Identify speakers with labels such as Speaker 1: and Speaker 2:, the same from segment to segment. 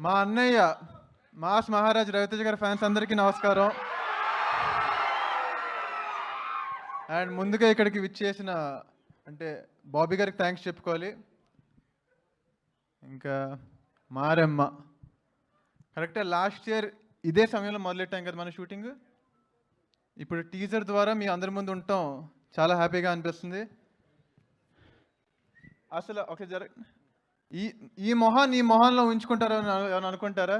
Speaker 1: మా అన్నయ్య మాస్ మహారాజ్ రవితేజ గారి ఫ్యాన్స్ అందరికీ నమస్కారం. అండ్ ముందుగా ఇక్కడికి విచ్చేసిన అంటే బాబీ గారికి థ్యాంక్స్ చెప్పుకోవాలి. ఇంకా మారమ్మ. కరెక్టే లాస్ట్ ఇయర్ ఇదే సమయంలో మొదలెట్టాం కదా మన షూటింగ్. ఇప్పుడు టీజర్ ద్వారా మీ అందరి ముందు ఉండటం చాలా హ్యాపీగా అనిపిస్తుంది. అసలు ఒక జర ఈ ఈ మొహాన్ని ఈ మొహాన్లో ఉంచుకుంటారా అని అనుకుంటారా?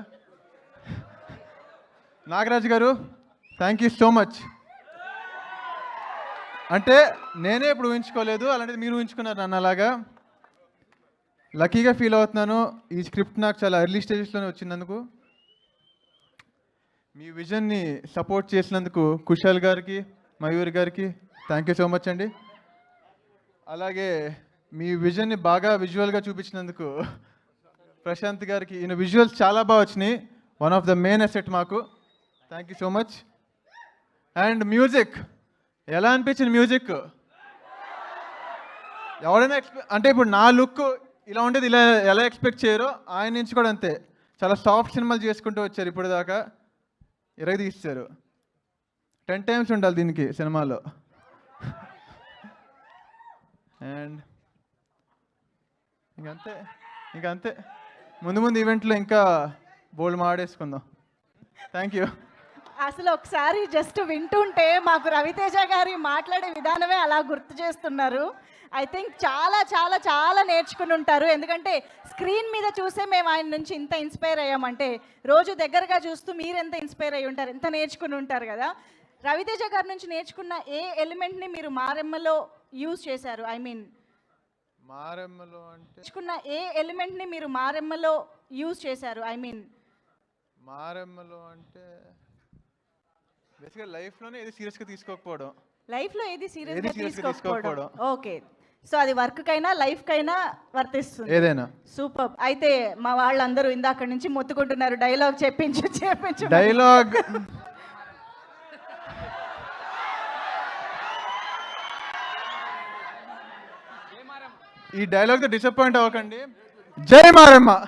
Speaker 1: నాగరాజు గారు థ్యాంక్ యూ సో మచ్ అంటే నేనే ఇప్పుడు ఊహించుకోలేదు అలాంటిది మీరు ఊహించుకున్నారు నన్ను అలాగా. లక్కీగా ఫీల్ అవుతున్నాను ఈ స్క్రిప్ట్ నాకు చాలా ఎర్లీ స్టేజెస్లోనే వచ్చినందుకు. మీ విజన్ని సపోర్ట్ చేసినందుకు కుషాల్ గారికి మయూర్ గారికి థ్యాంక్ యూ సో మచ్ అండి. అలాగే మీ విజన్ని బాగా విజువల్గా చూపించినందుకు ప్రశాంత్ గారికి ఈయన విజువల్స్ చాలా బాగా వచ్చినాయి. One of the main asset మాకు. Thank you so much and music ఎలా అనిపించింది మ్యూజిక్ ఎవరైనా ఎక్స్పె అంటే ఇప్పుడు నా లుక్ ఇలా ఉండేది ఇలా ఎలా ఎక్స్పెక్ట్ చేయరో ఆయన నుంచి కూడా అంతే. చాలా సాఫ్ట్ సినిమాలు చేసుకుంటూ వచ్చారు ఇప్పుడు దాకా ఇరగ టెన్ టైమ్స్ ఉండాలి దీనికి సినిమాలో. అండ్ ఇంకంతే ఇంకంతే ముందు ముందు ఈవెంట్లో ఇంకా బోల్డ్ మాడేసుకుందాం. థ్యాంక్ యూ
Speaker 2: అసలు ఒకసారి జస్ట్ వింటుంటే మాకు రవితేజ గారి మాట్లాడే విధానమే అలా గుర్తు చేస్తున్నారు. ఐ థింక్ చాలా చాలా చాలా నేర్చుకుని ఉంటారు. ఎందుకంటే స్క్రీన్ మీద చూసే మేము ఆయన నుంచి ఇంత ఇన్స్పైర్ అయ్యామంటే రోజు దగ్గరగా చూస్తూ మీరు ఎంత ఇన్స్పైర్ అయ్యి ఉంటారు ఎంత నేర్చుకుని ఉంటారు కదా. రవితేజ గారి నుంచి నేర్చుకున్న ఏ ఎలిమెంట్ని మీరు మారెమ్మలో యూజ్ చేశారు? ఐ మీన్
Speaker 1: మారెమ్మలో అంటే
Speaker 2: నేర్చుకున్న ఏ ఎలిమెంట్ని మీరు మారెమ్మలో యూజ్ చేశారు? ఐ మీన్
Speaker 1: మారెమ్మలో అంటే బేసిక్గా లైఫ్లోనే ఏది సీరియస్గా తీసుకోకపోవడం.
Speaker 2: లైఫ్లో ఏది సీరియస్గా
Speaker 1: ఏది serious గా
Speaker 2: తీసుకోకపోవడం?
Speaker 1: తీసుకోకపోవడం.
Speaker 2: ఓకే. సో అది వర్క్ కైనా లైఫ్ కైనా వర్తిస్తుంది.
Speaker 1: ఏదైనా.
Speaker 2: సూపర్. అయితే మా వాళ్ళందరూ ఇందాక నుంచి మొత్తుకుంటున్నారు. డైలాగ్ చెప్పించు చెప్పించు.
Speaker 1: డైలాగ్ ఈ డైలాగ్తో డిసప్పాయింట్ అవ్వకండి. జై మారమ్మ.